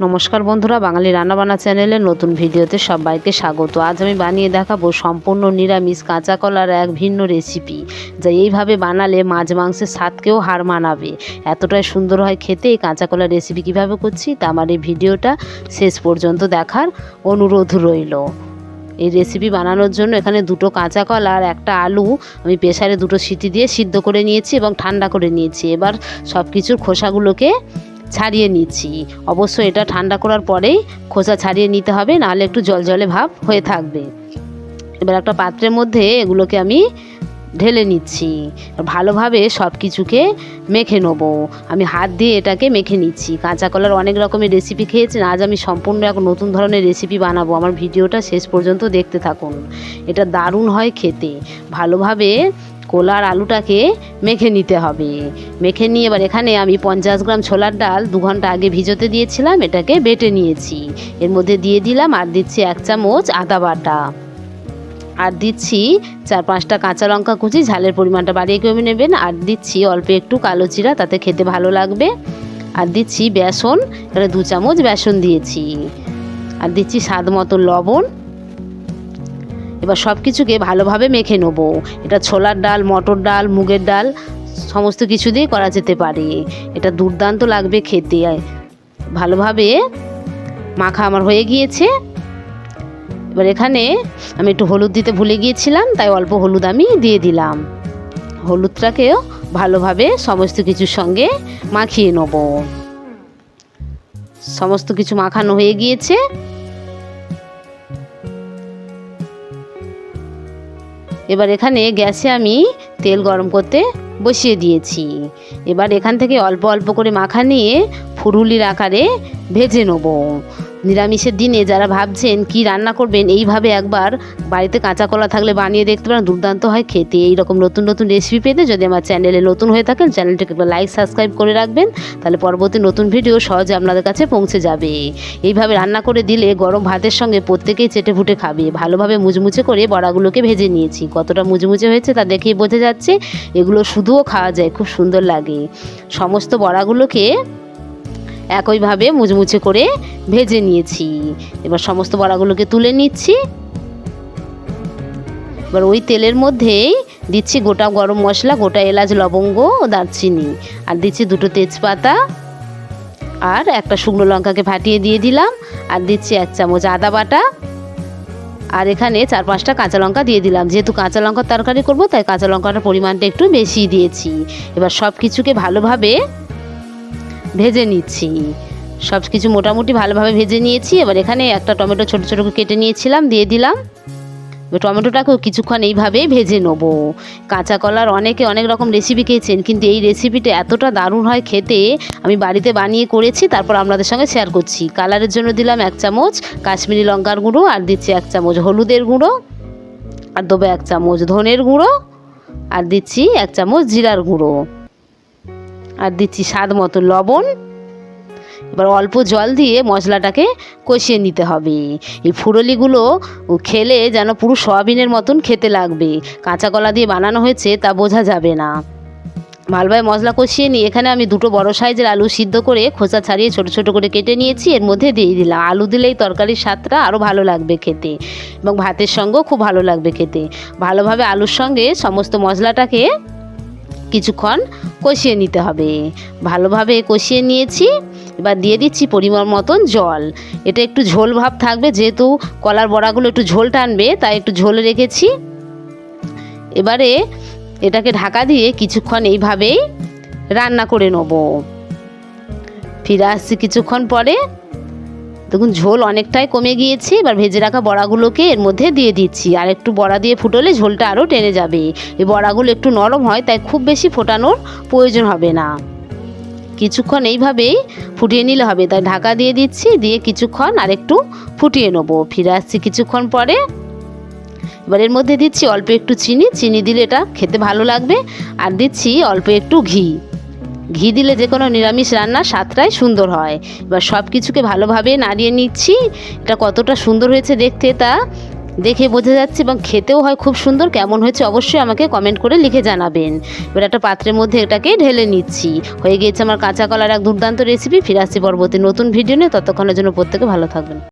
নমস্কার বন্ধুরা, বাঙালি রান্নাবান্না চ্যানেলের নতুন ভিডিওতে সবাইকে স্বাগত। আজ আমি বানিয়ে দেখাবো সম্পূর্ণ নিরামিষ কাঁচা কলার এক ভিন্ন রেসিপি, যা এইভাবে বানালে মাছ মাংসের স্বাদকেও হার মানাবে। এতটাই সুন্দর হয় খেতে এই কাঁচা কলার রেসিপি কীভাবে করছি তা আমার এই ভিডিওটা শেষ পর্যন্ত দেখার অনুরোধ রইল। এই রেসিপি বানানোর জন্য এখানে দুটো কাঁচা কলা আর একটা আলু আমি প্রেসারে দুটো সিটি দিয়ে সিদ্ধ করে নিয়েছি এবং ঠান্ডা করে নিয়েছি। এবার সব কিছুর খোসাগুলোকে ছাড়িয়ে নিচ্ছি। অবশ্য এটা ঠান্ডা করার পরেই খোসা ছাড়িয়ে নিতে হবে, নাহলে একটু জল জলে ভাব হয়ে থাকবে। এবার একটা পাত্রের মধ্যে এগুলোকে আমি ঢেলে নিচ্ছি। ভালোভাবে সব কিছুকে মেখে নেব। আমি হাত দিয়ে এটাকে মেখে নিচ্ছি। কাঁচা কলার অনেক রকমের রেসিপি খেয়েছেন, আজ আমি সম্পূর্ণ এক নতুন ধরনের রেসিপি বানাবো। আমার ভিডিওটা শেষ পর্যন্ত দেখতে থাকুন। এটা দারুণ হয় খেতে। ভালোভাবে কোলার আলুটাকে মেখে নিতে হবে। মেখে নিয়ে এবার এখানে আমি পঞ্চাশ গ্রাম ছোলার ডাল দু ঘণ্টা আগে ভিজোতে দিয়েছিলাম, এটাকে বেটে নিয়েছি। এর মধ্যে দিয়ে দিলাম আর দিচ্ছি এক চামচ আদা বাটা। আর দিচ্ছি চার পাঁচটা কাঁচা লঙ্কা কুচি, ঝালের পরিমাণটা বাড়িয়ে কমে নেবেন। আর দিচ্ছি অল্প একটু কালো জিরা, তাতে খেতে ভালো লাগবে। আর দিচ্ছি বেসন, এখানে দু চামচ বেসন দিয়েছি। আর দিচ্ছি স্বাদ মতো লবণ। এবার সব কিছুকে ভালোভাবে মেখে নেব। এটা ছোলার ডাল, মটর ডাল, মুগের ডাল, সমস্ত কিছু দিয়ে করা যেতে পারে। এটা দুর্দান্ত লাগবে খেতে। ভালোভাবে মাখা আমার হয়ে গিয়েছে। এবার এখানে আমি একটু হলুদ দিতে ভুলে গিয়েছিলাম, তাই অল্প হলুদ আমি দিয়ে দিলাম। হলুদটাকেও ভালোভাবে সমস্ত কিছুর সঙ্গে মাখিয়ে নেব। সমস্ত কিছু মাখানো হয়ে গিয়েছে। এবার এখানে গ্যাসে আমি তেল গরম করতে বসিয়ে দিয়েছি। এবার এখান থেকে অল্প অল্প করে মাখা নিয়ে ফুরুলির আকারে ভেজে নেব। নিরামিষের দিনে যারা ভাবছেন কি রান্না করবেন, এইভাবে একবার বাড়িতে কাঁচা কলা থাকলে বানিয়ে দেখতে পারেন, দুর্দান্ত হয় খেতে। এই রকম নতুন নতুন রেসিপি পেতে যদি আমার চ্যানেলে নতুন হয়ে থাকেন চ্যানেলটিকে একবার লাইক সাবস্ক্রাইব করে রাখবেন, তাহলে পরবর্তী নতুন ভিডিও সহজে আপনাদের কাছে পৌঁছে যাবে। এইভাবে রান্না করে দিলে গরম ভাতের সঙ্গে প্রত্যেকেই চেটে ফুটে খাবে। ভালোভাবে মুচমুচে করে বড়াগুলোকে ভেজে নিয়েছি। কতটা মুচমুচে হয়েছে তা দেখেই বোঝা যাচ্ছে, এগুলো শুধুও খাওয়া যায়, খুব সুন্দর লাগে। সমস্ত বড়াগুলোকে একইভাবে মুচমুচে করে ভেজে নিয়েছি। এবার সমস্ত বড়াগুলোকে তুলে নিচ্ছি। এবার ওই তেলের মধ্যেই দিচ্ছি গোটা গরম মশলা, গোটা এলাচ, লবঙ্গ ও দারচিনি। আর দিচ্ছি দুটো তেজপাতা আর একটা শুকনো লঙ্কাকে ফাটিয়ে দিয়ে দিলাম। আর দিচ্ছি এক চামচ আদা বাটা। আর এখানে চার পাঁচটা কাঁচা লঙ্কা দিয়ে দিলাম। যেহেতু কাঁচা লঙ্কার তরকারি করব, তাই কাঁচা লঙ্কাটার পরিমাণটা একটু বেশি দিয়েছি। এবার সব কিছুকে ভালোভাবে ভেজে নিচ্ছি। সব কিছু মোটামুটি ভালোভাবে ভেজে নিয়েছি। এবার এখানে একটা টমেটো ছোটো ছোটো কেটে নিয়েছিলাম, দিয়ে দিলাম। টমেটোটাকেও কিছুক্ষণ এইভাবেই ভেজে নেব। কাঁচা কলার অনেকে অনেক রকম রেসিপি খেয়েছেন, কিন্তু এই রেসিপিটা এতটা দারুণ হয় খেতে, আমি বাড়িতে বানিয়ে করেছি, তারপর আপনাদের সঙ্গে শেয়ার করছি। কালারের জন্য দিলাম এক চামচ কাশ্মীরি লঙ্কার গুঁড়ো, আর দিচ্ছি এক চামচ হলুদের গুঁড়ো, আর দেবো এক চামচ ধনের গুঁড়ো, আর দিচ্ছি এক চামচ জিরার গুঁড়ো। আর দিচ্ছি স্বাদ মতো লবণ। এবার অল্প জল দিয়ে মশলাটাকে কষিয়ে নিতে হবে। এই ফুরলিগুলো খেলে যেন পুরো সয়াবিনের মতন খেতে লাগবে। কাঁচা কলা দিয়ে বানানো হয়েছে তা বোঝা যাবে না। ভালোভাবে মশলা কষিয়ে নিয়ে এখানে আমি দুটো বড় সাইজের আলু সিদ্ধ করে খোসা ছাড়িয়ে ছোট ছোট করে কেটে নিয়েছি। এর মধ্যে দিয়ে দিলাম। আলু দিলেই তরকারির স্বাদটা আরও ভালো লাগবে খেতে এবং ভাতের সঙ্গেও খুব ভালো লাগবে খেতে। ভালোভাবে আলুর সঙ্গে সমস্ত মশলাটাকে কিছুক্ষণ কষিয়ে নিতে হবে। ভালোভাবে কষিয়ে নিয়েছি, এবার দিয়ে দিচ্ছি পরিমাণ মতন জল। এটা একটু ঝোল ভাব থাকবে, যেহেতু কলার বড়াগুলো একটু ঝোল টানবে, তাই একটু ঝোল রেখেছি। এবারে এটাকে ঢাকা দিয়ে কিছুক্ষণ এইভাবেই রান্না করে নেব। ফিরে আসছি কিছুক্ষণ পরে। দেখুন, ঝোল অনেকটাই কমে গিয়েছে, এবার ভেজে রাখা বড়াগুলোকে এর মধ্যে দিয়ে দিচ্ছি। আর একটু বড়া দিয়ে ফুটোলে ঝোলটা আরও টেনে যাবে। এই বড়াগুলো একটু নরম হয়, তাই খুব বেশি ফোটানোর প্রয়োজন হবে না। কিছুক্ষণ এইভাবেই ফুটিয়ে নিলে হবে। তাই ঢাকা দিয়ে দিচ্ছি, দিয়ে কিছুক্ষণ আর একটু ফুটিয়ে নেব। ফিরে আসছি কিছুক্ষণ পরে। এবার এর মধ্যে দিচ্ছি অল্প একটু চিনি। চিনি দিলে এটা খেতে ভালো লাগবে। আর দিচ্ছি অল্প একটু ঘি। ঘি দিলে যে কোনো নিরামিষ রান্নার স্বাদটাই সুন্দর হয়। এবার সব কিছুকে ভালোভাবে নাড়িয়ে নিচ্ছি। এটা কতটা সুন্দর হয়েছে দেখতে তা দেখে বোঝা যাচ্ছে এবং খেতেও হয় খুব সুন্দর। কেমন হয়েছে অবশ্যই আমাকে কমেন্ট করে লিখে জানাবেন। এবার একটা পাত্রের মধ্যে এটাকে ঢেলে নিচ্ছি। হয়ে গিয়েছে আমার কাঁচা কলার এক দুর্দান্ত রেসিপি ফিরে আসছি পরবর্তী নতুন ভিডিও নিয়ে। ততক্ষণের জন্য প্রত্যেকে ভালো থাকবেন।